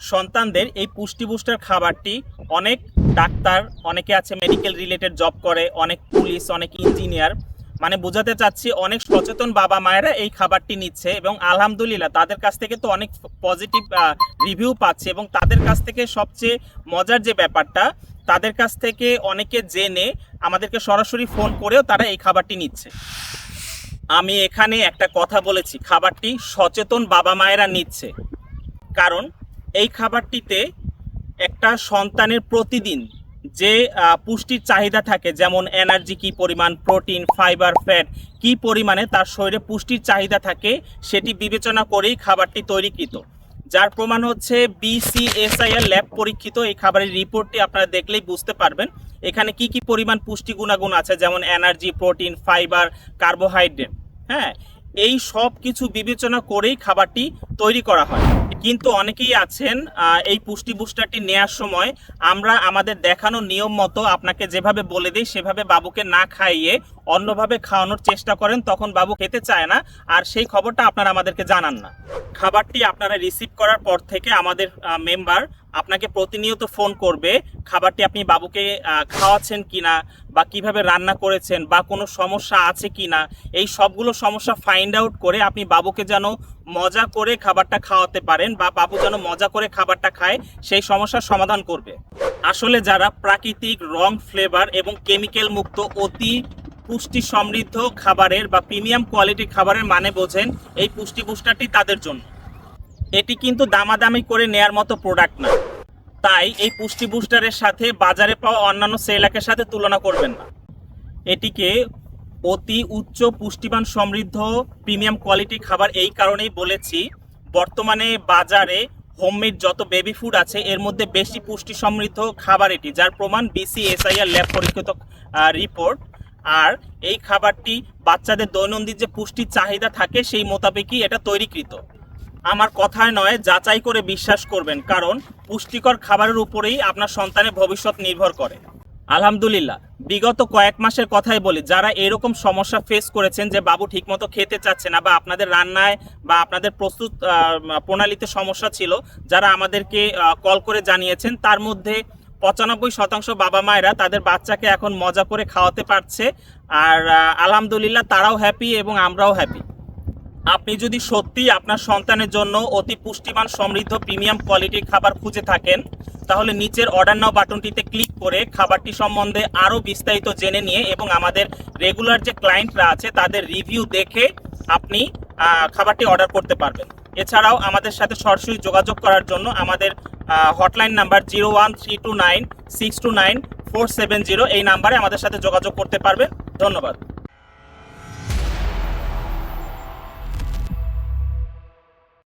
সন্তানদের এই পুষ্টি বুস্টার খাবারটি অনেক ডাক্তার, অনেকে আছে মেডিকেল রিলেটেড জব করে, অনেক পুলিশ অনেক ইঞ্জিনিয়ার মানে বোঝাতে চাচ্ছি অনেক সচেতন বাবা মায়েরা এই খাবারটি নিচ্ছে এবং আলহামদুলিল্লাহ তাদের কাছ থেকে তো অনেক পজিটিভ রিভিউ পাচ্ছে এবং তাদের কাছ থেকে সবচেয়ে মজার যে ব্যাপারটা, তাদের কাছ থেকে অনেকে জেনে আমাদেরকে সরাসরি ফোন করেও তারা এই খাবারটি নিচ্ছে। আমি এখানে একটা কথা বলেছি, খাবারটি সচেতন বাবা মায়েরা নিচ্ছে। কারণ এই খাবারটিতে একটা সন্তানের প্রতিদিন যে পুষ্টির চাহিদা থাকে, যেমন এনার্জি কি পরিমাণ, প্রোটিন, ফাইবার, ফ্যাট কি পরিমাণে তার শরীরে পুষ্টির চাহিদা থাকে, সেটি বিবেচনা করেই খাবারটি তৈরিকৃত। যার প্রমাণ হচ্ছে বিসিএসআইআর ল্যাব পরীক্ষিত এই খাবারের রিপোর্টটি আপনারা দেখলেই বুঝতে পারবেন। এখানে কি কি পরিমাণ পুষ্টি গুণাগুণ আছে, যেমন এনার্জি, প্রোটিন, ফাইবার, কার্বোহাইড্রেট। হ্যাঁ এই সব কিছু বিবেচনা করেই খাবারটি তৈরি করা হয়। কিন্তু অনেকেই আছেন এই পুষ্টি বুস্টারটি নেওয়ার সময় আমরা আমাদের দেখানো নিয়ম মতো আপনাকে যেভাবে বলে দিই, সেভাবে বাবুকে না খাইয়ে অন্যভাবে খাওয়ানোর চেষ্টা করেন, তখন বাবু খেতে চায় না, আর সেই খবরটা আপনারা আমাদেরকে জানান না। খাবারটি আপনারা রিসিভ করার পর থেকে আমাদের মেম্বার আপনাকে প্রতিনিয়ত ফোন করবে, খাবারটি আপনি বাবুকে খাওয়াচ্ছেন কি না বা কীভাবে রান্না করেছেন বা কোনো সমস্যা আছে কিনা, এই সবগুলো সমস্যা ফাইন্ড আউট করে আপনি বাবুকে যেন মজা করে খাবারটা খাওয়াতে পারেন বা বাবু যেন মজা করে খাবারটা খায়, সেই সমস্যার সমাধান করবে। আসলে যারা প্রাকৃতিক রং ফ্লেভার এবং কেমিক্যাল মুক্ত অতি পুষ্টি সমৃদ্ধ খাবারের বা প্রিমিয়াম কোয়ালিটির খাবারের মানে বোঝেন, এই পুষ্টি বুস্টারটি তাদের জন্য। এটি কিন্তু দামাদামি করে নেয়ার মতো প্রোডাক্ট না। তাই এই পুষ্টি বুস্টারের সাথে বাজারে পাওয়া অন্যান্য সেলাকের সাথে তুলনা করবেন না। এটিকে অতি উচ্চ পুষ্টিমান সমৃদ্ধ প্রিমিয়াম কোয়ালিটি খাবার এই কারণেই বলেছি, বর্তমানে বাজারে হোমমেড যত বেবি ফুড আছে, এর মধ্যে বেশি পুষ্টি সমৃদ্ধ খাবার এটি, যার প্রমাণ বিসিএসআইআর ল্যাব পরীক্ষিত রিপোর্ট আর এই খাবারটি বাচ্চাদের দৈনন্দিন যে পুষ্টির চাহিদা থাকে, সেই মোতাবেকই এটা তৈরিকৃত। আমার কথায় নয়, যাচাই করে বিশ্বাস করবেন, কারণ পুষ্টিকর খাবারের উপরেই আপনার সন্তানের ভবিষ্যৎ নির্ভর করে। আলহামদুলিল্লাহ, বিগত কয়েক মাসের কথাই বলি, যারা এরকম সমস্যা ফেস করেছেন যে বাবু ঠিকমতো খেতে চাচ্ছে না বা আপনাদের রান্নায় বা আপনাদের প্রস্তুত প্রণালীতে সমস্যা ছিল, যারা আমাদেরকে কল করে জানিয়েছেন, তার মধ্যে পঁচানব্বই শতাংশ বাবা মায়েরা তাদের বাচ্চাকে এখন মজা করে খাওয়াতে পারছে। আর আলহামদুলিল্লাহ, তারাও হ্যাপি এবং আমরাও হ্যাপি আপনি যদি সত্যি আপনার সন্তানের জন্য অতি পুষ্টিমান সমৃদ্ধ প্রিমিয়াম কোয়ালিটির খাবার খুঁজে থাকেন, তাহলে নিচের অর্ডার নাও বাটনটিতে ক্লিক করে খাবারটি সম্বন্ধে আরও বিস্তারিত জেনে নিয়ে এবং আমাদের রেগুলার যে ক্লায়েন্টরা আছে, তাদের রিভিউ দেখে আপনি খাবারটি অর্ডার করতে পারবেন। এছাড়াও আমাদের সাথে সরাসরি যোগাযোগ করার জন্য আমাদের hotline number zero one three two nine six two nine four seven zero এই নাম্বারে আমাদের সাথে যোগাযোগ করতে পারবেন। ধন্যবাদ।